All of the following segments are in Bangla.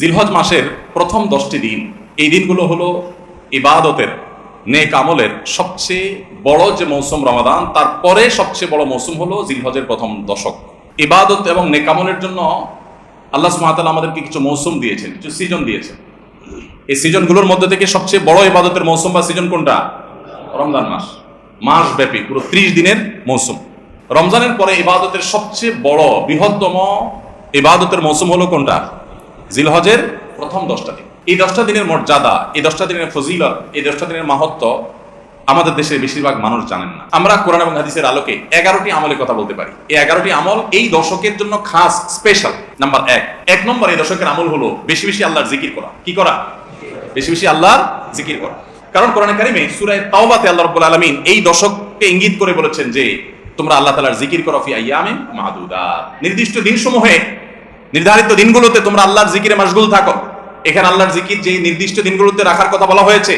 জিলহজ মাসের প্রথম দশটি দিন, এই দিনগুলো হলো ইবাদতের, নেক আমলের সবচেয়ে বড় যে মৌসুম রমাদান, তারপরে সবচেয়ে বড় মৌসুম হলো জিলহজের প্রথম দশক। ইবাদত এবং নেক আমলের জন্য আল্লাহ সুমাতাল আমাদেরকে কিছু মৌসুম দিয়েছেন, কিছু সিজন দিয়েছেন। এই সিজনগুলোর মধ্যে থেকে সবচেয়ে বড় ইবাদতের মৌসুম বা সিজন কোনটা? রমজান মাস। মাস ব্যাপী পুরো ত্রিশ দিনের মৌসুম। রমজানের পরে ইবাদতের সবচেয়ে বড় বৃহত্তম ইবাদতের মৌসুম হলো কোনটা? জিলহজের প্রথম দশটা দিন। এই দশটা দিনের মর্যাদা, এই দশটা দিনের ফজিলত, এই দশটা দিনের মাহাত্ম আমাদের দেশের বেশিরভাগ মানুষ জানেন না। আমরা কোরআন এবং হাদিসের আলোকে এগারোটি আমলের কথা বলতে পারি। এই এগারোটি আমল এই দশকের জন্য খাস স্পেশাল নাম্বার এক। এক নম্বর এই দশকের আমল হলো বেশি বেশি আল্লাহর জিকির করা। কি করা? বেশি বেশি আল্লাহর জিকির করা। কারণ কোরআন কারিমে সূরায়ে তাওবাতে আল্লাহ রাব্বুল আলামিন এই দশককে ইঙ্গিত করে বলেছেন যে তোমরা আল্লাহ তাআলার জিকির করো ফি আইয়ামিন মাদুদাত। নির্দিষ্ট দিনসমূহে নির্ধারিত দিনগুলোতে তোমরা আল্লাহর জিকিরে মাশগুল থাকো। এখানে আল্লাহর জিকির যে নির্দিষ্ট দিনগুলোতে রাখার কথা বলা হয়েছে,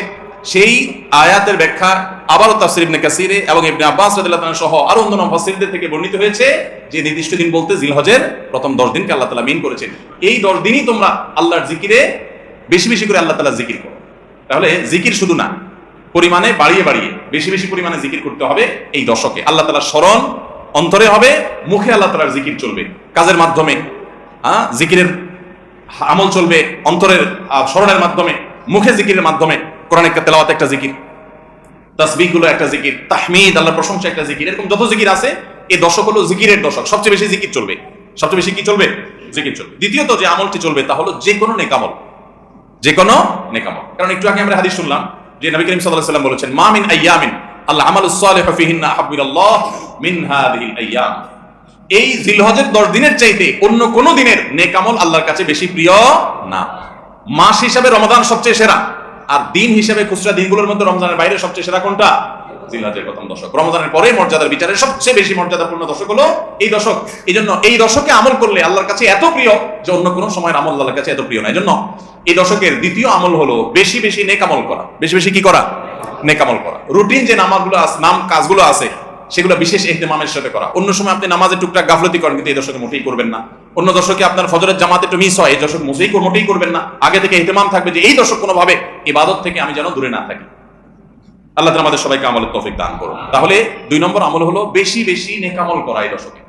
সেই আয়াতের ব্যাখ্যা আবারও তাফসির ইবনে কাসিরে এবং ইবনে আব্বাস রাদিয়াল্লাহু তাআলা সহ আরও অন্যান্য মুফাসসিরদের থেকে বর্ণিত হয়েছে যে নির্দিষ্ট দিন বলতে জিলহজের প্রথম 10 দিনকে আল্লাহ তাআলা মিন করেছেন। এই 10 দিনই তোমরা আল্লাহর জিকিরে বেশি বেশি করে আল্লাহ তাআলা জিকির করো। তাহলে জিকির শুধু না, পরিমাণে বাড়িয়ে বাড়িয়ে বেশি বেশি পরিমাণে জিকির করতে হবে এই দশকে। আল্লাহ তাআলার স্মরণ অন্তরে হবে, মুখে আল্লাহ তাআলার জিকির চলবে। কাজের মাধ্যমে জিকিরের আমল চলবে অন্তরের স্মরণের মাধ্যমে, মুখে জিকিরের মাধ্যমে, কোরআন একটা তেলাওয়াত একটা জিকির তাসবিহগুলো একটা জিকির, তাহমিদ, আল্লাহর প্রশংসা একটা জিকির, এরকম যত জিকির আছে এই দশক হলো জিকিরের দশক, সবচেয়ে বেশি জিকির চলবে। সবচেয়ে বেশি কি চলবে? জিকির চলবে। দ্বিতীয়ত যে আমলটি চলবে তা হলো যে কোনো নেকামল যে কোনো নেকামল কারণ একটু আগে আমরা হাদিস শুনলাম যে নবী করিম সাল্লাল্লাহু আলাইহি ওয়াসাল্লাম বলেছেন, মা মিন আইয়ামিন আল্লাহ আমালুস সালিহু ফিহিন্না আহাব্বিলাল্লাহ মিন হাযিহিল আইয়াম। এই জিলহজের দশ দিনের চাইতে অন্য কোন দিনের নেকামল আল্লাহর কাছে বেশি প্রিয় না। মাস হিসাবে রমাদান সবচেয়ে সেরা। আর দিন হিসাবে খুচরা দিনগুলোর মধ্যে রমজানের বাইরে সবচেয়ে সেরা কোনটা? জিলহজের প্রথম দশক। রমজানের পরে মর্যাদার বিচারে সবচেয়ে বেশি মর্যাদাপূর্ণ দশক হলো এই দশক। এই জন্য এই দশকে আমল করলে আল্লাহর কাছে এত প্রিয় যে অন্য কোনো সময়ের আমল আল্লাহর কাছে এত প্রিয় না। এই জন্য এই দশকের দ্বিতীয় আমল হলো বেশি বেশি নেকামল করা। বেশি বেশি কি করা? নেকামল করা। রুটিন যে নামাজগুলো নাম কাজগুলো আছে সেগুলো বিশেষ এহতেমামের সাথে করা। অন্য সময় আপনি নামাজে টুকটাক গাফলতি করেন, কিন্তু এই দশকে মোটেই করবেন না। অন্য দশকে আপনার ফজরের জামাতে একটু মিস হয়, এই দশক মোটেই মোটেই করবেন না। আগে থেকে এহতেমাম থাকবে যে এই দশক কোনোভাবে ইবাদত থেকে আমি যেন দূরে না থাকি। আল্লাহ আমাদের সবাইকে আমলের তৌফিক দান করুন। তাহলে দুই নম্বর আমল হলো বেশি বেশি নেকামল করা এই দশকে।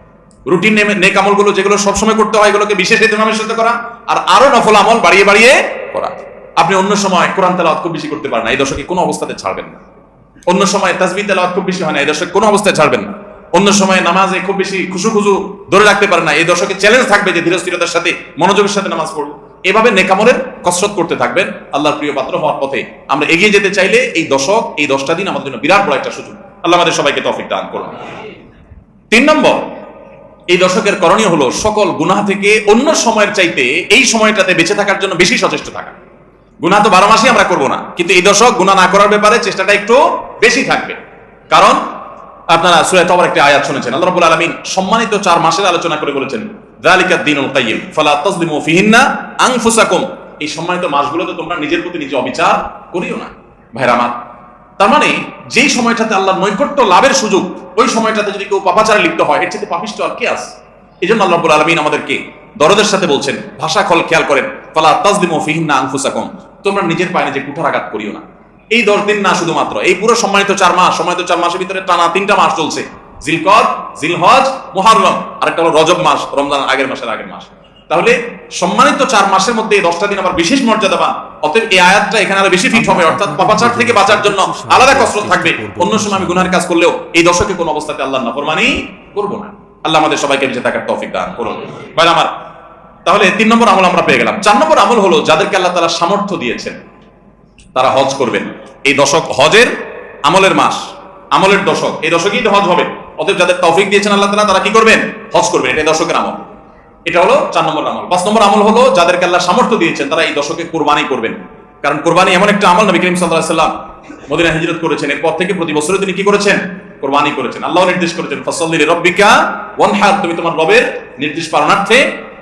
রুটিন নেক আমলগুলো যেগুলো সবসময় করতে হয়, এগুলোকে বিশেষ এহতেমামের সাথে করা আর আরও নফল আমল বাড়িয়ে বাড়িয়ে করা। আপনি অন্য সময় কোরআন তেলাওয়াত খুব বেশি করতে পারেন এই দশকে কোনো অবস্থাতে ছাড়বেন না। অন্য সময় তাসবি তেলাওয়াত খুব বেশি হয় না, এই দশকে কোনো অবস্থায় ছাড়বেন না। অন্য সময় নামাজে খুব বেশি খুশু খুশু ধরে রাখতে পারে না, এই দশকে চ্যালেঞ্জ থাকবে যে ধীরস্থিরতার সাথে, মনোযোগের সাথে নামাজ পড়ব এভাবে নেকামলের কসরত করতে থাকবেন, আল্লাহর প্রিয় পাত্র হওয়ার পথে। আমরা এগিয়ে যেতে চাইলে এই দশক, এই দশটা দিন আমাদের জন্য বিরাট বড় একটা সুযোগ। আল্লাহ আমাদের সবাইকে তৌফিক দান করুন। তিন নম্বর, এই দশকের করণীয় হলো সকল গুনাহ থেকে অন্য সময়ের চাইতে এই সময়টাতে বেঁচে থাকার জন্য বেশি সচেষ্ট থাকা। গুনাহ তো বারো মাসই আমরা করব না। কিন্তু এই দশক গুনাহ না করার ব্যাপারে চেষ্টাটা একটু বেশি থাকবে। কারণ আপনারা সুরায় তবার একটা আয়াত শুনেছেন। আল্লাহ রাব্বুল আলামিন সম্মানিত চার মাসের আলোচনা করে বলেছেন, যালিকা দিনুল কাইয়িম ফালা তাজলিমু ফিহিন্না আনফুসাকুম। এই সম্মানিত মাসগুলোতে তোমরা নিজের প্রতি নিজে অবিচার করিও না। ভাইরা আমার, তার মানে যেই সময়টাতে আল্লাহর নৈকট্য লাভের সুযোগ, ওই সময়টাতে যদি কেউ পাপাচারে লিপ্ত হয়, এর চেয়ে পাপিষ্ট আর কে আছে? এই জন্য আল্লাহ রাব্বুল আলামিন আমাদেরকে দরদের সাথে বলছেন, ভাষা খল খেয়াল করেন। তোমরা নিজের পায়ে নিজে কুঠারাঘাত করিও না। এই দশ দিন না শুধুমাত্র, এই পুরো সম্মানিত চার মাস, সম্মানিত চার মাসের ভিতরে টানা তিনটা মাস চলছে। জিলকদ, জিলহজ, মুহাররম। আরেকটা হলো রজব মাস, রমজান আগের মাসের আগের মাস। তাহলে সম্মানিত চার মাসের মধ্যে দশটা দিন আবার বিশেষ মর্যাদাবান। অতএব এই আয়াতটা এখানে আরও বেশি ফিট হবে, অর্থাৎ পাপাচার থেকে বাঁচার জন্য আলাদা কসরত থাকবে। অন্য সময় আমি গুনার কাজ করলেও এই দশকে কোন অবস্থাতে আল্লাহ নাফরমানি করব না। আল্লাহ আমাদের সবাইকে বেঁচে থাকার তৌফিক দান করুন। ভাই আমার তাহলে তিন নম্বর আমল আমরা পেয়ে গেলাম। চার নম্বর আমল হলো যাদেরকে আল্লাহ তারা সামর্থ্য দিয়েছেন, তারা হজ করবেন। এই দশক হজের আমলের মাস, আমলের দশক। এই দশকেই তো হজ হবে। অতএব যাদের তৌফিক দিয়েছেন আল্লাহ তাআলা, তারা কি করবেন? হজ করবেন। এটা দশকের আমল। এটা হলো চার নম্বর আমল। পাঁচ নম্বর আমল হলো যাদেরকে আল্লাহ সামর্থ্য দিয়েছেন, তারা এই দশকে কোরবানি করবেন। কারণ কোরবানি এমন একটা আমল নবী করিম আলাইহি সাল্লাম মদিনা হিজরত করেছেন। এরপর থেকে প্রতি বছরে তিনি কি করেছেন? কোরবানি করেছেন। আল্লাহ নির্দেশ করেছেন, ফসল্লি রব্বিকা ওয়ানহার। তুমি তোমার রবের নির্দেশ পালনার্থে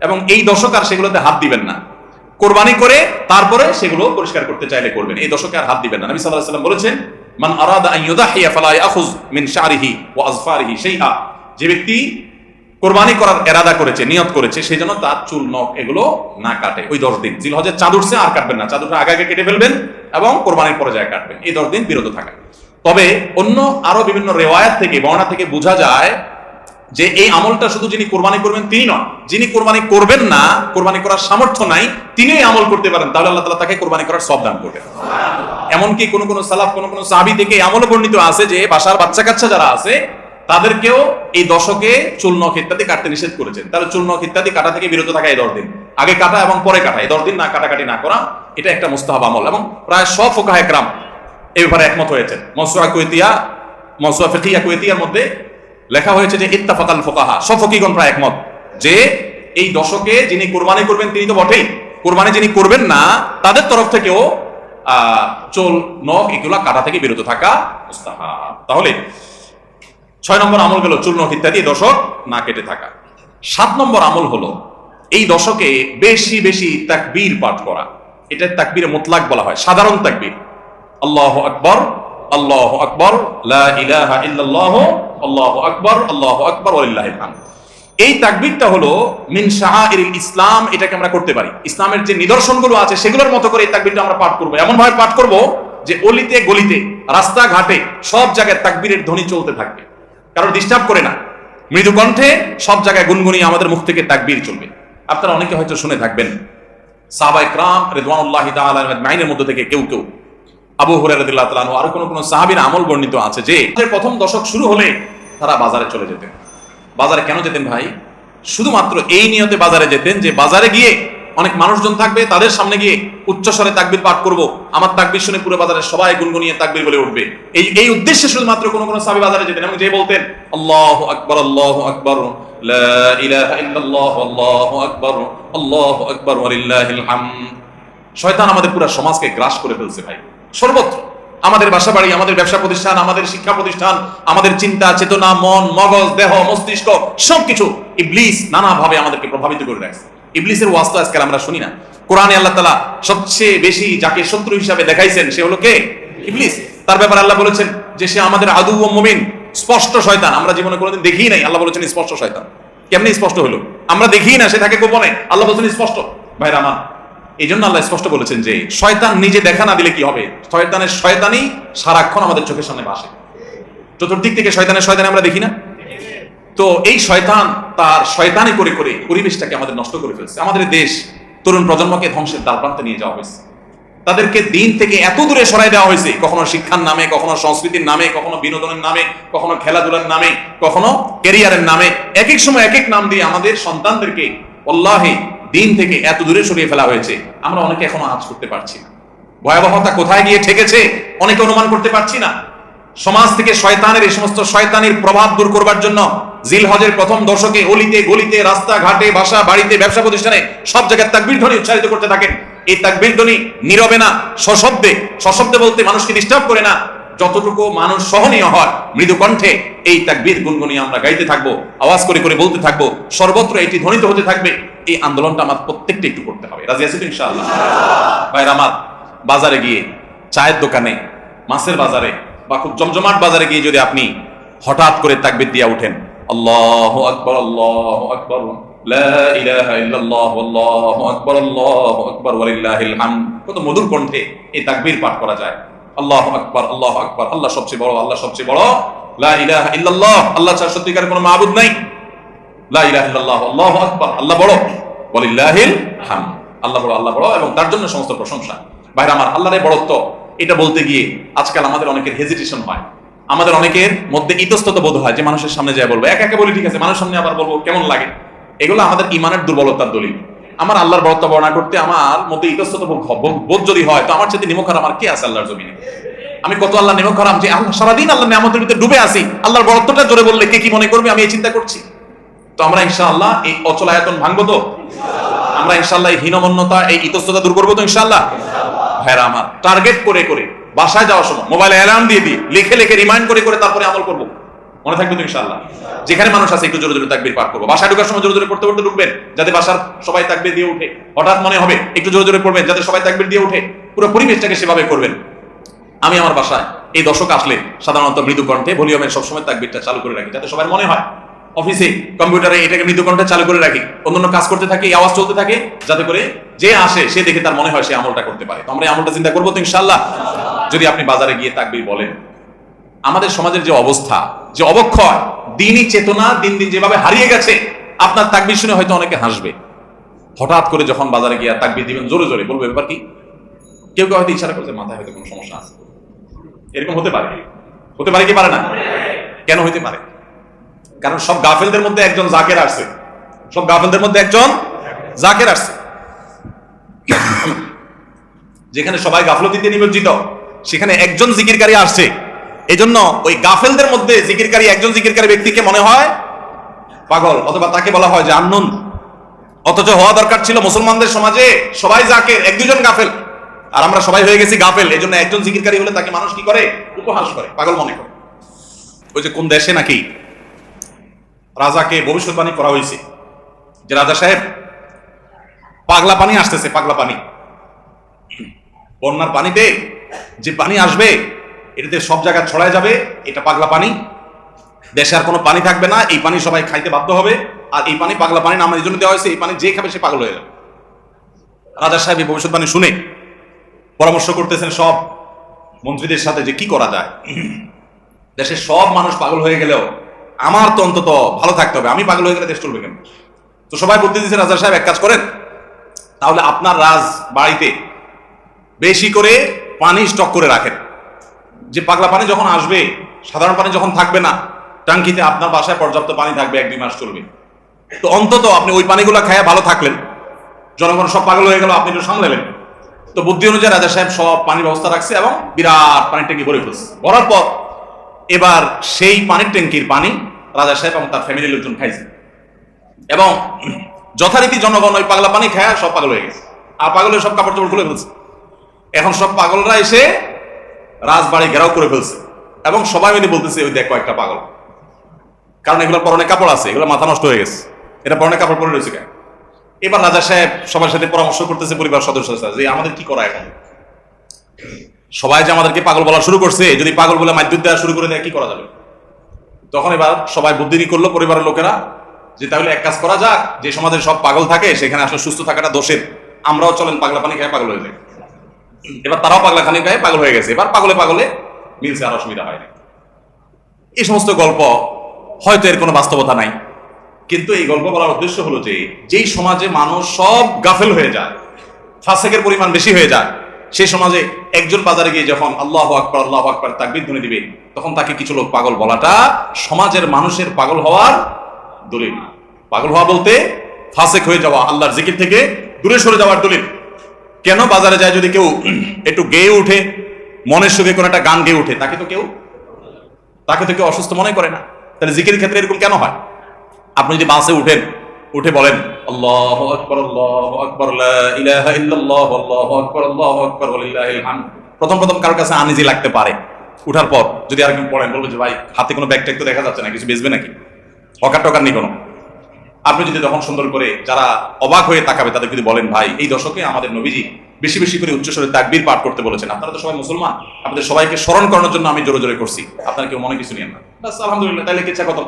এবং এই দশক আর সেগুলোতে হাত দিবেন না। কোরবানি করে তারপরে সেগুলো পরিষ্কার করতে চাইলে করবেন। এই দশকে আর হাত দিবেন না। নবী সাল্লাল্লাহু আলাইহি বলেছেন, মান আরাদা আন ইউদাহিয়া ফালা ইয়াখুজ মিন শারিহি ওয়া আজফারিহি শাইআ। যে ব্যক্তি কোরবানি করার এরাদা করেছে, নিয়ত করেছে সেই জন্য তার চুল, নখ এগুলো না কাটে। ওই দশ দিন। জিলহজের চাঁদ উঠছে, আর কাটবেন না। চাঁদ আগে আগে কেটে ফেলবেন এবং কোরবানির পরে কাটবেন। এই দশ দিন বিরত থাকা। তবে অন্য আরও বিভিন্ন রেওয়ায়াত থেকে বর্ণা থেকে বোঝা যায় যে এই আমলটা শুধু যিনি কোরবানি করবেন তিনি নন, যিনি কোরবানি করবেন না, কোরবানি করার সামর্থ্য নাই তিনি আমল করতে পারেন, তাহলে আল্লাহ তালা তাকে কোরবানি করার সব দান করবেন। এমনকি কোন কোন সালাফ, কোন কোন সাহাবি থেকে এই আমলও বর্ণিত আছে যে বাসার বাচ্চা কাচ্চা যারা আছে, তাদেরকেও এই দশকে চুল ইত্যাদি কাটতে নিষেধ করেছেন। তাহলে চুল ইত্যাদি কাটা থেকে বিরত থাকা এই দশ দিন। আগে কাটা এবং পরে কাটা, এই দশ দিন না কাটাকাটি না করা, এটা একটা মুস্তাহাব আমল। এবং প্রায় সব ফোকাহ একরাম এই ব্যাপারে একমত হয়েছেন। মসুয়া কুয়েতিয়া মসুয়া ফিকিয়া কুয়েতিয়ার মধ্যে লেখা হয়েছে যে ইত্তাফাকাল ফোকাহা সব ফকিগণ প্রায় একমত। যে এই দশকে যিনি কোরবানি করবেন, তিনি তো বটেই। কোরবানি যিনি করবেন না, তাদের তরফ থেকেও চোল, নখ এগুলা কাটা থেকে বিরত থাকা তাহলে, ছয় নম্বর আমল গেল চূর্ণ ইত্যাদি, দশক না কেটে থাকা। সাত নম্বর আমল হলো, এই দশকে বেশি বেশি তাকবীর পাঠ করা। এটা তাকবীরে মোতলাক বলা হয়, সাধারণ তাকবীর। আল্লাহ আকবর আল্লাহ আকবর আল্লাহ আকবর আল্লাহ আকবর এই তাকবীরটা হলো মিন ইসলাম, এটাকে আমরা করতে পারি। ইসলামের যে নিদর্শনগুলো আছে, সেগুলোর মতো করে এই তাকবীরটা আমরা পাঠ করব। এমন ভাবে পাঠ করব যে অলিতে গলিতে, রাস্তাঘাটে, সব জায়গায় তাকবীরের ধ্বনি চলতে থাকবে। কারণ ডিস্টার্ব করে না। মৃদু কণ্ঠে সব জায়গায় গুনগুনিয়ে আমাদের মুখ থেকে তাকবীর চলবে। আপনারা অনেকে হয়তো শুনে থাকবেন সাহাবা ইকরাম রিদওয়ানুল্লাহ তাআলা মাইনের মধ্যে থেকে কেউ কেউ। আবু হুরায়রা তাআলা আরও কোন কোন সাহাবীর আমল বর্ণিত আছে যে প্রথম দশক শুরু হলে তারা বাজারে চলে যেতেন। বাজারে কেন যেতেন ভাই? শুধুমাত্র এই নিয়তে বাজারে যেতেন যে বাজারে গিয়ে অনেক মানুষজন থাকবে, তাদের সামনে গিয়ে উচ্চস্বরে তাকবির পাঠ করব, আমার তাকবির শুনে পুরো বাজারে সবাই গুনগুনিয়ে তাকবির বলে উঠবে। এই এই উদ্দেশ্যে শুধুমাত্র কোন কোন সাহাবী বাজারে যেতেন, এবং যে বলতেন, আল্লাহু আকবার আল্লাহু আকবার শয়তান আমাদের পুরো সমাজকে গ্রাস করে ফেলছে ভাই। সর্বত্র। আমাদের বাসা বাড়ি, আমাদের ব্যবসা প্রতিষ্ঠান, আমাদের শিক্ষা প্রতিষ্ঠান, আমাদের চিন্তা, চেতনা, মন, মগজ, দেহ, মস্তিষ্ক, সবকিছু ইবলিস নানা ভাবে আমাদেরকে প্রভাবিত করে রাখছে। ইবলিসের ওয়াস্ত আজকাল আমরা শুনি না। কোরআনে আল্লাহ তালা সবচেয়ে বেশি যাকে শত্রু হিসাবে দেখাইছেন, সে হলো কে? ইবলিস। তার ব্যাপারে আল্লাহ বলেছেন যে সে আমাদের আদু ও মুমিন, স্পষ্ট শয়তান। আমরা জীবনে কোনোদিন দেখি নাই, আল্লাহ বলেছেন স্পষ্ট শয়তান। কেমনি স্পষ্ট হলো? আমরা দেখি না, সে থাকে গোপনে। আল্লাহ বলছেন স্পষ্ট। ভাই রামান এই জন্য আল্লাহ স্পষ্ট বলেছেন যে, শয়তান নিজে দেখা না দিলে কি হবে? শয়তানের শয়তানি সারাক্ষণ আমাদের চোখের সামনে বাসে চতুর্দিক থেকে শয়তানের শয়তানি আমরা দেখি না? তো এই শয়তান তার শয়তানি করে করে পরিবেশটাকে আমাদের নষ্ট করে ফেলছে। আমাদের দেশ তরুণ প্রজন্মকে ধ্বংসের দ্বার প্রান্তে নিয়ে যাওয়া হয়েছে। তাদেরকে দিন থেকে এত দূরে সরাই দেওয়া হয়েছে, কখনো শিক্ষার নামে, কখনো সংস্কৃতির নামে, কখনো বিনোদনের নামে, কখনো খেলাধুলার নামে, কখনো ক্যারিয়ারের নামে। এক এক সময় এক এক নাম দিয়ে আমাদের সন্তানদেরকে অল্লাহে দিন থেকে এত দূরে সরিয়ে ফেলা হয়েছে। আমরা অনেকে এখনও আজ করতে পারছি না। ভয়াবহতা কোথায় গিয়ে ঠেকেছে, অনেকে অনুমান করতে পারছি না। সমাজ থেকে শয়তানের এই সমস্ত শয়তানির প্রভাব দূর করবার জন্য জিল হজের প্রথম দশকে অলিতে, গলিতে রাস্তা ঘাটে বাসা, বাড়িতে, ব্যবসা প্রতিষ্ঠানে সব জায়গায় তাকবীর ধ্বনি উচ্চারিত করতে থাকেন। এই তাকবীর ধ্বনি নীরবে না, সশব্দে। সশব্দে বলতে মানুষকে ডিস্টার্ব করে না। যতটুকু মানুষ সহনীয় হয়, মৃদু কণ্ঠে এই তাকবীর গুনগুনি আমরা গাইতে থাকব, আওয়াজ করে করে বলতে থাকব, সর্বত্র এটি ধ্বনিত হতে থাকবে। এই আন্দোলনটা আমার প্রত্যেকটা একটু করতে হবে। রাজি আছি তো ইনশাআল্লাহ? আমার বাজারে গিয়ে চায়ের দোকানে, মাছের বাজারে বা খুব জমজমাট বাজারে গিয়ে যদি আপনি হঠাৎ করে তাকবির দিয়া উঠেন, আল্লাহ আকবর আল্লাহ আকবর কত মধুর এই তাকবীর পাঠ করা যায়। আল্লাহু আকবার, আল্লাহু আল্লাহ সবচেয়ে বড়, আল্লাহ সবচেয়ে বড় ইল্লাল্লাহ, আল্লাহ সত্যিকার কোনো মাবুদ নাই। আল্লাহু আকবার, আল্লাহ বড় ওয়ালিল্লাহিল হামদ। আল্লাহ বড় আল্লাহ বড়, এবং তার জন্য সমস্ত প্রশংসা। ভাইরা আমার আল্লাহর বড়ত্ব, এটা বলতে গিয়ে আজকাল আমাদের অনেকের হেজিটেশন হয়। আমাদের অনেকের মধ্যে ইতস্তত বোধ হয় যে মানুষের সামনে যায় বলব, একা একা বলি, ঠিক আছে, মানুষের সামনে আবার বলব, কেমন লাগে? এগুলো আমাদের ইমানের দুর্বলতার দলিল। আমার আল্লাহর বরত্ব বর্ণনা করতে আমার মধ্যে ইতস্তত বোধ যদি হয়, তো আমার সাথে নিমক হারাম আর কে আছে আল্লাহর জমিনে? আমি কত আল্লাহ নিমক হারাম যে আল্লাহ সারাদিন আল্লাহ নিয়ামতের ভিতরে ডুবে আছি। আল্লাহর বরত্বটা জোরে বললে কে কি মনে করবে? আমি এই চিন্তা করছি। তো আমরা ইনশাআল্লাহ এই অচলায়তন ভাঙবো তো? আমরা ইনশাল্লাহ এই হীনমন্যতা, এই ইতস্ততা দূর করব তো ইনশাল্লাহ হ্যাঁ আমার টার্গেট করে করে, বাসায় যাওয়ার সময় মোবাইলে অ্যালার্ম দিয়ে দিই, লিখে লিখে রিমাইন্ড করে করে তারপরে আমল করব। মনে থাকবে তো ইনশাল্লাহ যেখানে মানুষ আছে একটু জোরে জোরে তাকবির পাঠ করব। বাসায় ঢোকার সময় জোরে জোরে পড়তে পড়তে ঢুকবেন, যাতে বাসার সবাই তাকবির দিয়ে উঠে। হঠাৎ মনে হবে একটু জোরে জোরে পড়বেন, যাতে সবাই তাকবির দিয়ে উঠে। পুরো পরিবেশটাকে সেভাবে করবেন। আমি আমার বাসায় এই দশক আসলে সাধারণত মৃদু কণ্ঠে ভলিউমের সবসময় তাকবিরটা চালু করে রাখি, যাতে সবার মনে হয়। অফিসে কম্পিউটারে এটাকে মৃদু কণ্ঠে চালু করে রাখি। অন্যান্য কাজ করতে থাকি, এই আওয়াজ চলতে থাকে, যাতে করে যে আসে, সে দেখে তার মনে হয় সে আমলটা করতে পারে। তো আমরা আমলটা চিন্তা করব তো ইনশাল্লাহ যদি আপনি বাজারে গিয়ে তাকবির বলেন। আমাদের সমাজের যে অবস্থা, যে অবক্ষয়, দিনই চেতনা, দিন দিন যেভাবে হারিয়ে গেছে, আপনার তাকবির শুনে হয়তো অনেকে হাসবে। হঠাৎ করে যখন বাজারে গিয়ে তাকবির দিবেন, জোরে জোরে, বলবে ব্যাপার কি? কেউ কেউ হয়তো ইশারা করছে, মাথায় হয়তো কোনো সমস্যা আছে। এরকম হতে পারে। হতে পারে কি পারে না? কেন হইতে পারে? কারণ সব গাফেলদের মধ্যে একজন জাকের আসছে। সব গাফেলদের মধ্যে একজন জাকের আসছে। যেখানে সবাই গাফলতিতে নিমজ্জিত, সেখানে একজন জিকিরকারী আসছে। এজন্য ওই গাফেলদের মধ্যে জিকিরকারী একজন জিকিরকারী ব্যক্তিকে মনে হয় পাগল, অথবা তাকে বলা হয় যে আন্নন। অথচ হওয়া দরকার ছিল মুসলমানদের সমাজে সবাই জাকের, এক দুজন গাফেল। আর আমরা সবাই হয়ে গেছি গাফেল এই জন্য একজন জিকিরকারী হলে তাকে মানুষ কি করে? উপহাস করে, পাগল মনে করে। ওই যে কোন দেশে নাকি রাজাকে ভবিষ্যৎবাণী করা হয়েছে। যে রাজা সাহেব, পাগলা পানি আসতেছে, পাগলা পানি। বন্যার পানিতে যে পানি আসবে, এটাতে সব জায়গায় ছড়ায় যাবে, এটা পাগলা পানি। দেশে আর কোনো পানি থাকবে না, এই পানি সবাই খাইতে বাধ্য হবে। আর এই পানি পাগলা পানি নাম এই জন্য দেওয়া হয়েছে, এই পানি যে খাবে সে পাগল হয়ে যাবে। রাজা সাহেব এই ভবিষ্যৎবাণী শুনে পরামর্শ করতেছেন সব মন্ত্রীদের সাথে যে কি করা যায়। দেশের সব মানুষ পাগল হয়ে গেলেও আমার তো অন্তত ভালো থাকতে হবে। আমি পাগল হয়ে গেলে দেশ চলবে কেন? তো সবাই বুদ্ধি দিচ্ছে রাজা সাহেব, এক কাজ করেন। তাহলে আপনার রাজ বাড়িতে বেশি করে পানি স্টক করে রাখেন। যে পাগলা পানি যখন আসবে, সাধারণ পানি যখন থাকবে না টাঙ্কিতে আপনার বাসায় পর্যাপ্ত পানি থাকবে এক দুই মাস চলবে। তো অন্তত আপনি ওই পানিগুলো খাইয়া ভালো থাকলেন। জনগণ সব পাগল হয়ে গেল, আপনি একটু সামলালেন। তো বুদ্ধি অনুযায়ী রাজা সাহেব সব পানির ব্যবস্থা রাখছে এবং বিরাট পানির ট্যাঙ্কি ভরে ফেলছে। ভরার পর এবার সেই পানির ট্যাঙ্কির পানি রাজা সাহেব এবং তার ফ্যামিলির লোকজন খাইছে। এবং যথারীতি জনগণ ওই পাগলা পানি খায়, সব পাগল হয়ে গেছে। আর পাগলের সব কাপড় চোপড় খুলে ফেলছে। এখন সব পাগলরা এসে রাজবাড়ি ঘেরাও করে ফেলছে। এবং সবাই মিলে বলতেছে, ওই দেখো একটা পাগল। কারণ এগুলো পরনে কাপড় আছে, এগুলো মাথা নষ্ট হয়ে গেছে। এটা পরনে কাপড় পরে রয়েছে কেন? এবার রাজা সাহেব সবার সাথে পরামর্শ করতেছে পরিবার সদস্য যে, আমাদের কি করা এখন? সবাই যে আমাদেরকে পাগল বলা শুরু করছে, যদি পাগল বলে মাধ্যম দেওয়া শুরু করে দেয়, কি করা যাবে? তখন এবার সবাই বুদ্ধি করল, পরিবারের লোকেরা, যে তাহলে এক কাজ করা যাক, যে সমাজের সব পাগল থাকে, সেখানে আসলে সুস্থ থাকাটা দোষের। আমরাও চলেন পাগলা পানি খেয়ে পাগল হয়ে যাই। এবার তারাও পাগলা খানি গায়ে পাগল হয়ে গেছে। এবার পাগলে পাগলে মিলছে আর অসুবিধা হয়নি এই সমস্ত গল্প হয়তো এর কোনো বাস্তবতা নাই। কিন্তু এই গল্প বলার উদ্দেশ্য হলো যে, যেই সমাজে মানুষ সব গাফেল হয়ে যায়, ফাসেকের পরিমাণ বেশি হয়ে যায় সেই সমাজে একজন বাজারে গিয়ে যখন আল্লাহ আকবর আল্লাহ আকবর তাকবির ধ্বনি দিবে, তখন তাকে কিছু লোক পাগল বলাটা সমাজের মানুষের পাগল হওয়ার দলিল। পাগল হওয়া বলতে ফাঁসেক হয়ে যাওয়া, আল্লাহর জিকির থেকে দূরে সরে যাওয়ার দলিল। কেন বাজারে যায় যদি কেউ একটু গেয়ে উঠে, মনের সুখে কোনো একটা গান গেয়ে উঠে, তাকে তো কেউ, তাকে তো কেউ অসুস্থ মনে করে না। তাহলে জিকির ক্ষেত্রে এরকম কেন হয়? আপনি যদি বাসে উঠেন উঠে বলেন প্রথম প্রথম কারোর কাছে আনিজি লাগতে পারে। উঠার পর যদি আর কেউ পড়েন, বলবে যে, ভাই, হাতে কোনো ব্যাগ তো দেখা যাচ্ছে না, কিছু বেচবে নাকি? হকার টকার নেই কোনো। আপনি যদি তখন সুন্দর করে যারা অবাক হয়ে তাকাবে তাদের যদি বলেন, ভাই, এই দশকে আমাদের নবীজি বেশি বেশি করে উচ্চস্বরে তাকবীর পাঠ করতে বলেছেন, আপনারা তো সবাই মুসলমান, আপনাদের সবাইকে স্মরণ করানোর জন্য আমি জোরে জোরে করছি, আপনারা কেউ মনে কিছু নিয়েন না। আলহামদুলিল্লাহ, তাইলে কিচ্ছা কত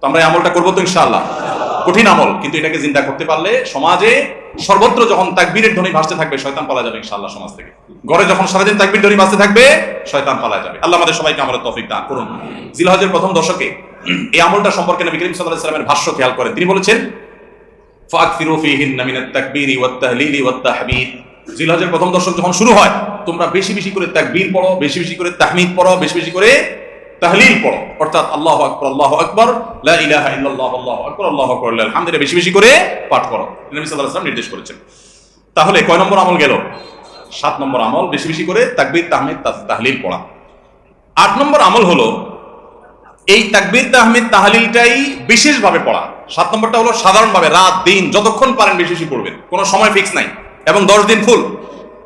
তো আমরা এই আমলটা করব তো ইনশাআল্লাহ। কঠিন আমল, কিন্তু এটাকে চিন্তা করতে পারলে সমাজে সর্বত্র যখন তাকবীরের ধ্বনি ভাসতে থাকবে, শয়তান পালা যাবে ইনশাআল্লাহ সমাজ থেকে। ঘরে যখন সারাদিন তাকবীর ধ্বনি ভাসতে থাকবে, শয়তান পালা যাবে। আল্লাহ আমাদের সবাইকে আমলের তৌফিক দান করুন। জিলহজের প্রথম দশকে এই আমলটা সম্পর্কে নবী করিম আলাইহি সাল্লামের ভাষ্য খেয়াল করেন। তিনি বলেছেন, ফাকফিরু ফিহিন্না মিনাত তাকবীরি ওয়াত তাহলিলি ওয়াত তাহমিদ। জিলহজের প্রথম দশক যখন শুরু হয়, তোমরা বেশি বেশি করে তাকবীর পড়ো, বেশি বেশি করে তাহমিদ পড়ো, বেশি বেশি করে তাহলিল পড়ো। অর্থাৎ আল্লাহু আকবার আল্লাহু আকবার আল্লাহু আকবার আল্লাহু আকবার আলহামদুলিল্লাহ বেশি বেশি করে পাঠ করো। নবী নির্দেশ করেছেন। তাহলে কয় নম্বর আমল গেল? সাত নম্বর আমল, বেশি বেশি করে তাকবীর, তাহমিদ তাহলিল পড়া। আট নম্বর আমল হলো, এই তাকবীর, তাহমিদ, তাহালিলটাই বিশেষভাবে পড়া। সাত নম্বরটা হলো সাধারণভাবে রাত, দিন, যতক্ষণ পারেন বেশি বেশি পড়বেন। কোনো সময় ফিক্স নাই। এবং দশ দিন ফুল।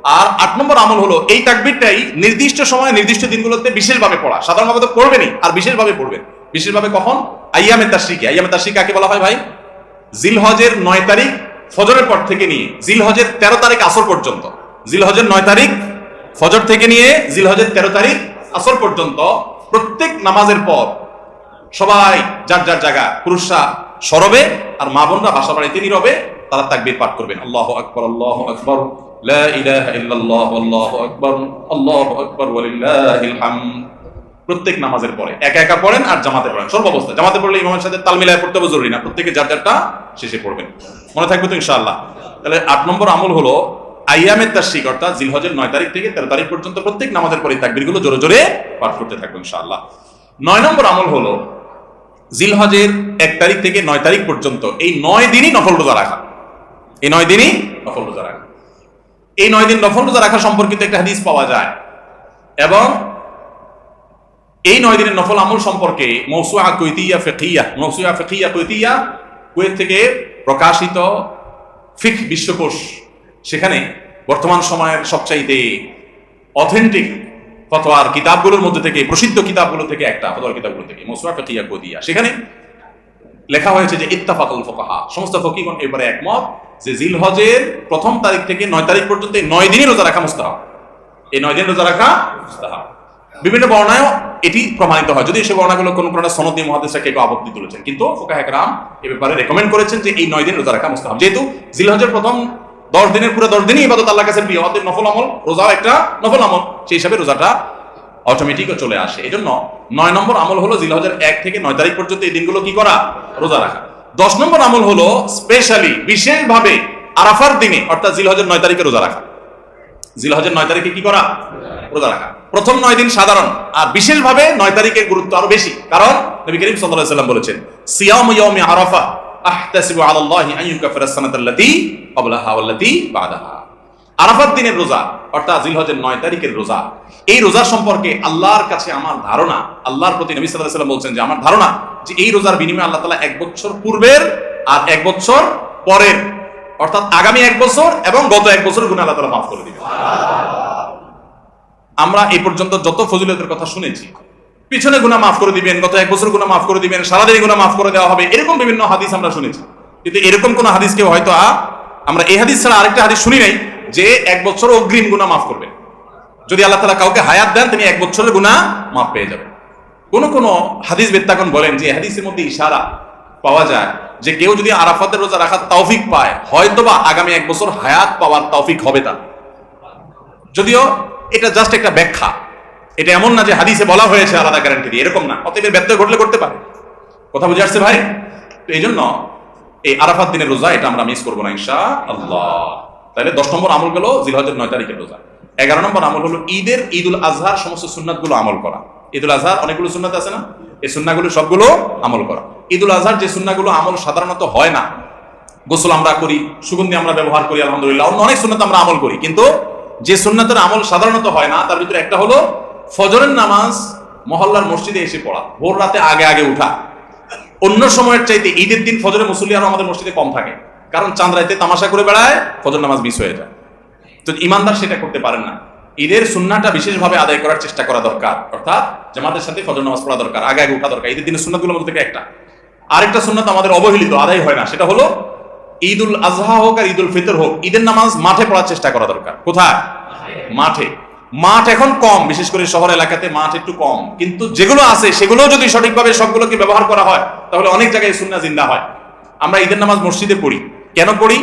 আর আট নম্বর আমল হলো, এই তাকবিরটাই নির্দিষ্ট সময়, নির্দিষ্ট দিনগুলোতে বিশেষভাবে পড়া। সাধারণভাবে তো পড়বেনই, আর বিশেষভাবে পড়বেন। বিশেষভাবে কখন? আইয়ামে তাশরিকে। আইয়ামে তাশরিক কাকে বলা হয় ভাই? জিলহজের নয় তারিখ ফজরের পর থেকে নিয়ে, জিলহজের তেরো তারিখ আসর পর্যন্ত। জিলহজের নয় তারিখ ফজর থেকে নিয়ে, জিলহজের তেরো তারিখ আসর পর্যন্ত প্রত্যেক নামাজের পর সবাই যার যার জায়গা, পুরুষরা সরবে আর মা বোনরা বাসা বাড়িতে নীরবে, তারা তাকবির পাঠ করবেন। আল্লাহ আকবর আল্লাহ আকবর। লা ইলাহা ইল্লাল্লাহ, আল্লাহু আকবার আল্লাহু আকবার, ওয়ালিল্লাহিল হামদ। প্রত্যেক নামাজের পরে, একা একা পড়েন আর জামাতে পড়েন সর্বাবস্থা জামাতে পড়লে ইমামের সাথে তাল মিলায় পড়তে হবে, জরুরি না। প্রত্যেকে যার যারটা শেষে পড়বেন। মনে থাকবে তো ইনশাআল্লাহ। তাহলে আট নম্বর আমল হলো আইয়ামের তাশরিক, অর্থাৎ জিলহজের নয় তারিখ থেকে তেরো তারিখ পর্যন্ত প্রত্যেক নামাজের পরে তাকবীরগুলো জোরে জোরে পাঠ করতে থাকব ইনশাআল্লাহ। নয় নম্বর আমল হলো জিলহজের এক তারিখ থেকে নয় তারিখ পর্যন্ত এই নয় দিনই নফল রোজা রাখা। এই নয় দিনই নফল রোজা রাখা। এই নয় দিন নফল রোজা রাখা সম্পর্কিত একটা হাদিস পাওয়া যায়। এবং এই নয় দিনের নফল আমল সম্পর্কে মৌসুয়া কৈতিয়া ফেকিয়া মৌসুয়া ফেকিয়া কৈতিয়া কুয়েত থেকে প্রকাশিত ফিক বিশ্বকোষ। সেখানে বর্তমান সময়ের সবচাইতে অথেন্টিক ফতোয়ার কিতাবগুলোর মধ্যে থেকে, প্রসিদ্ধ কিতাবগুলো থেকে একটা, ফতোয়ার কিতাবগুলো থেকে, মৌসুয়া ফেকিয়া কৈতিয়া সেখানে লেখা হয়েছে যে ইত্তাফাকুল ফোকাহা, সমস্ত ফকিগণ এবারে একমত যে জিলহজের প্রথম তারিখ থেকে নয় তারিখ পর্যন্ত এই নয় দিনই রোজা রাখা মুস্তাহাব। এই নয় দিন রোজা রাখা মুস্তাহাব। বিভিন্ন বর্ণায় এটি প্রমাণিত হয়। যদি সে বর্ণাগুলো কোনো কোনো সনদী মহাদেশে কেউ আপত্তি তুলেছেন, কিন্তু ফোকাহ একরাম এ ব্যাপারে রেকমেন্ড করেছেন যে এই নয় দিন রোজা রাখা মুস্তাহাব। যেহেতু জিলহজের প্রথম দশ দিনের পুরো দশ দিনই ইবাদত আল্লাহ কাছে প্রিয়, অতএব নফল আমল, রোজাও একটা নফল আমল। সেই হিসাবে রোজাটা অটোমেটিকও চলে আসে। এই জন্য নয় নম্বর আমল হলো জিলহজের এক থেকে নয় তারিখ পর্যন্ত এই দিনগুলো কি করা? রোজা রাখা। দশ নম্বর আমল হলো স্পেশালি বিশেষভাবে আরাফার দিনে, অর্থাৎ জিলহজের নয় তারিখে রোজা রাখা। জিলহজের নয় তারিখে কি করা? রোজা রাখা। প্রথম নয় দিন সাধারণ, আর বিশেষভাবে নয় তারিখের গুরুত্ব আরও বেশি। কারণ নবী করিম সাল্লাম বলেছেন, সিয়াম ইয়াউমি আরাফা আহতাসিবু আলাল্লাহি আন ইউকাফিরা সানাতাল্লাতি ক্বাবলাহা ওয়াল্লাতি বাদাহা। আরাফাত দিনের রোজা, অর্থাৎ জিলহজের নয় তারিখের রোজা, এই রোজা সম্পর্কে আল্লাহর কাছে আমার ধারণা, আল্লাহর প্রতি নবী আলাইহি সাল্লাম বলছেন যে আমার ধারণা যে এই রোজার বিনিময়ে আল্লাহ তাআলা এক বছর পূর্বের আর এক বছর পরের, অর্থাৎ আগামী এক বছর এবং গত এক বছর গুণ আল্লাহ তাআলা মাফ করে দিবেন। আমরা এই পর্যন্ত যত ফজিলতের কথা শুনেছি, পিছনে গুণা মাফ করে দিবেন, গত এক বছর গুণা মাফ করে দিবেন সারাদিন গুণা মাফ করে দেওয়া হবে, এরকম বিভিন্ন হাদিস আমরা শুনেছি। কিন্তু এরকম কোন হাদিস কেউ হয়তো আমরা এই হাদিস ছাড়া আরেকটা হাদিস শুনি নাই যে এক বছর অগ্রিম গুণা মাফ করবেন যদি আল্লাহ তালা কাউকে হায়াত দেন, তিনি এক বছরের গুণা মাফ পেয়ে যাবেন কোন কোন হাদিস বেত্তাগণ বলেন যে, হাদিসের মধ্যে ইশারা পাওয়া যায় যে, কেউ যদি আরাফাতের রোজা রাখার তৌফিক পায়, হয়তোবা আগামী এক বছর হায়াত পাওয়ার তৌফিক হবে তার। যদিও এটা জাস্ট একটা ব্যাখ্যা। এটা এমন না যে হাদিসে বলা হয়েছে আলাদা গ্যারান্টি দিয়ে। এরকম না। অতএব ব্যত্যয় ঘটলে করতে পারে। কথা বুঝে আসছে ভাই? তো এই জন্য এই আরাফাত দিনের রোজা, এটা আমরা মিস করব না ইনশা আল্লাহ তাহলে দশ নম্বর আমল গেল জিলহজের নয় তারিখের রোজা। এগারো নম্বর আমল হলো ঈদের ঈদুল আজহার সমস্ত সুন্নাতগুলো আমল করা। ঈদুল আজহার অনেকগুলো সুন্নাত আছে না? এই সুন্নাগুলো সবগুলো আমল করা। ঈদুল আজহার যে সুন্নাগুলো আমল সাধারণত হয় না, গোসল আমরা করি, সুগন্ধি আমরা ব্যবহার করি, আলহামদুলিল্লাহ। অন্য অনেক সুন্নাত আমরা আমল করি, কিন্তু যে সুন্নাতের আমল সাধারণত হয় না, তার ভিতরে একটা হলো ফজরের নামাজ মহল্লার মসজিদে এসে পড়া, ভোর রাতে আগে আগে উঠা। অন্য সময়ের চাইতে ঈদের দিন ফজরে মুসল্লি আমাদের মসজিদে কম থাকে। কারণ চাঁদ রাইতে তামাশা করে বেড়ায়, ফজর নামাজ মিস হয়ে যায়। তো ইমানদার সেটা করতে পারেন না। ঈদের সুন্নাটা বিশেষভাবে আদায় করার চেষ্টা করা দরকার। অর্থাৎ জামাতের সাথে ফজর নামাজ পড়া দরকার, আগে আগে উঠা দরকার। ঈদের দিনের সুন্নাতগুলোর মধ্যে থেকে একটা। আরেকটা সুন্নাত আমাদের অবহেলিত, আদায় হয় না। সেটা হলো ঈদ উল আজহা হোক আর ঈদ উল ফিতর হোক, ঈদের নামাজ মাঠে পড়ার চেষ্টা করা দরকার। কোথায়? মাঠে। মাঠ এখন কম, বিশেষ করে শহর এলাকাতে মাঠ একটু কম। কিন্তু যেগুলো আছে, সেগুলো যদি সঠিকভাবে সবগুলোকে ব্যবহার করা হয়, তাহলে অনেক জায়গায় সুন্না জিন্দা হয়। আমরা ঈদের নামাজ মসজিদে পড়ি। কেন পড়ি?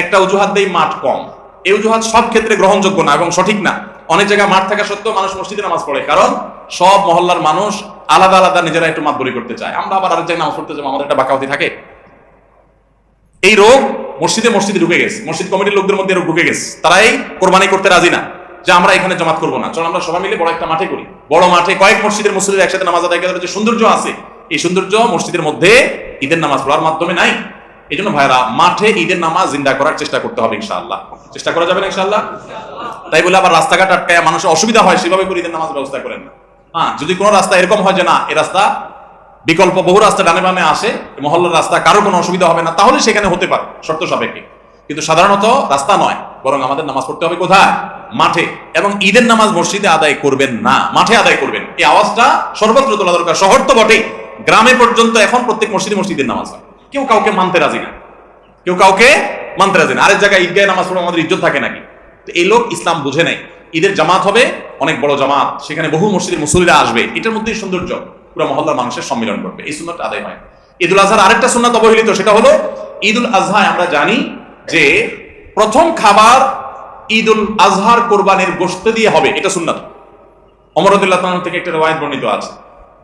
একটা অজুহাত দেই মাঠ কম। এই অজুহাত সব ক্ষেত্রে গ্রহণযোগ্য না এবং সঠিক না। অনেক জায়গায় মাঠ থাকা সত্ত্বেও মানুষ মসজিদে নামাজ পড়ে। কারণ সব মহল্লার মানুষ আলাদা আলাদা নিজেরা একটু মাতবরি করতে চায়। আমরা আবার আরেক জায়গায় নামাজ পড়তে যাব, আমাদের একটা বাকাওতি থাকে। এই রোগ মসজিদে মসজিদে ঢুকে গেছে। মসজিদ কমিটির লোকদের মধ্যে রোগ ঢুকে গেছে। তারাই কোরবানি করতে রাজি না যে আমরা এখানে জমাত করব না। চল আমরা সবাই মিলে বড় একটা মাঠে করি। বড় মাঠে কয়েক মসজিদের মসজিদের একসাথে নামাজ আদায় করার যে সৌন্দর্য আছে। এই সৌন্দর্য মসজিদের মধ্যে ঈদের নামাজ পড়ার মাধ্যমে নাই। এই জন্য ভাইরা, মাঠে ঈদের নামাজ জিন্দা করার চেষ্টা করতে হবে ইনশাআল্লাহ। চেষ্টা করা যাবে না ইনশাআল্লাহ? তাই বলে আবার রাস্তাঘাট আটকায় মানুষের অসুবিধা হয়, সেভাবে করে ঈদের নামাজ ব্যবস্থা করেন না। হ্যাঁ যদি কোনো রাস্তা এরকম হয় যে না, এই রাস্তা বিকল্প বহু রাস্তা ডানে বামে আসে মহল্লার রাস্তা কারও কোনো অসুবিধা হবে না, তাহলে সেখানে হতে পারে, শর্ত সাপেক্ষে। কিন্তু সাধারণত রাস্তা নয়, বরং আমাদের নামাজ পড়তে হবে কোথায়? মাঠে। এবং ঈদের নামাজ মসজিদে আদায় করবেন না, মাঠে আদায় করবেন। এই আওয়াজটা সর্বত্র তোলা দরকার, শহর তো বটেই। গ্রামে পর্যন্ত এখন প্রত্যেক মসজিদে মসজিদের নামাজ হয়। কেউ কাউকে মানতে রাজি না। কেউ কাউকে মানতে রাজি না। আরেক জায়গায় ঈদগাহে নামাজ পড়ে আমাদের ইজ্জত থাকে নাকি? তো এই লোক ইসলাম বুঝে নেই। ঈদের জামাত হবে, অনেক বড় জামাত। সেখানে বহু মসজিদের মুসলিরা আসবে। এটার মধ্যেই সৌন্দর্য। পুরো মহল্লার মানুষের সম্মিলন করবে এই সুন্নতটা আদায় হয়। ঈদুল আজহার আরেকটা সুন্নাত অবহেলিত, সেটা হলো ঈদুল আজহায় আমরা জানি যে প্রথম খাবার ঈদুল আজহার কোরবানির গোশত দিয়ে হবে। এটা সুন্নাত। অমরদুল্লাহ থেকে একটা রওয়ায়াত বর্ণিত আছে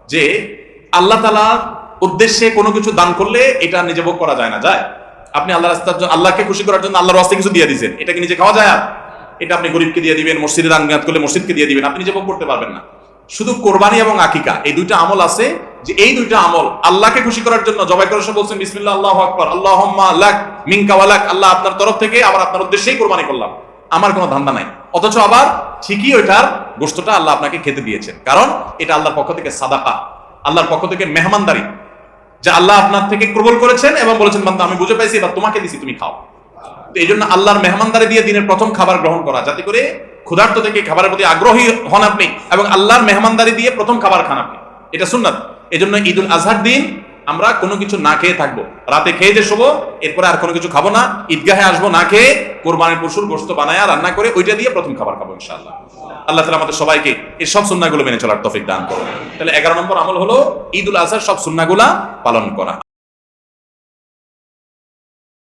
যে আল্লাহ তাআলার উদ্দেশ্যে কোনো কিছু দান করলে এটা নিজে ভোগ করা যায় না, যায়? আপনি আল্লাহ রাস্তার জন্য, আল্লাহকে খুশি করার জন্য আল্লাহর রাস্তায় কিছু দিয়ে দিয়েছেন। এটা কি নিজে খাওয়া যায়? এটা আপনি গরিবকে দিয়ে দিবেন, মসজিদে দান করলে মসজিদকে দিয়ে দিবেন, আপনি নিজে ভোগ করতে পারবেন না। শুধু কোরবানি এবং আকিকা, এই দুইটা আমল আছে যে এই দুইটা আমল আল্লাহকে খুশি করার জন্য জবাই করার সময় বলছেন, বিসমিল্লাহ, আল্লাহ আকবার, আল্লাহুম্মা লাক, মিনকা ওয়ালাক আল্লাহ আপনার তরফ থেকে আবার আপনার উদ্দেশ্যেই কোরবানি করলাম। আমার কোনো ধান্দা নাই। অথচ আবার ঠিকই ওইটার গোস্তটা আল্লাহ আপনাকে খেতে দিয়েছেন। কারণ এটা আল্লাহর পক্ষ থেকে সাদাকা। আল্লাহর পক্ষ থেকে মেহমানদারি। যে আল্লাহ আপনার থেকে কবুল করেছেন এবং বলেছেন, বান্দা, আমি বুঝে পাইছি, এবার তোমাকে দিছি, তুমি খাও। এই জন্য আল্লাহর মেহমানদারি দিয়ে দিনের প্রথম খাবার গ্রহণ করা, যাতে করে ক্ষুধার্ত থেকে খাবারের প্রতি আগ্রহী হন আপনি এবং আল্লাহর মেহমানদারি দিয়ে প্রথম খাবার খান আপনি। এটা সুন্নাত। এই জন্য ঈদুল আজহার দিন আমরা কোনো কিছু না খেয়ে থাকব। রাতে খেয়ে যে শোবো, এরপরে আর কোনো কিছু খাব না। ঈদগাহে আসব না খেয়ে, কোরবানির পশুর গোস্ত বানায় রান্না করে ওইটা দিয়ে প্রথম খাবার খাব, ইনশাআল্লাহ। আল্লাহ তালা আমাদের সবাইকে এই সব সুন্নাগুলো মেনে চলার তফিক দান করো তাহলে এগারো নম্বর আমল হলো ঈদুল আজহার সব সুন্নাগুলা পালন করা।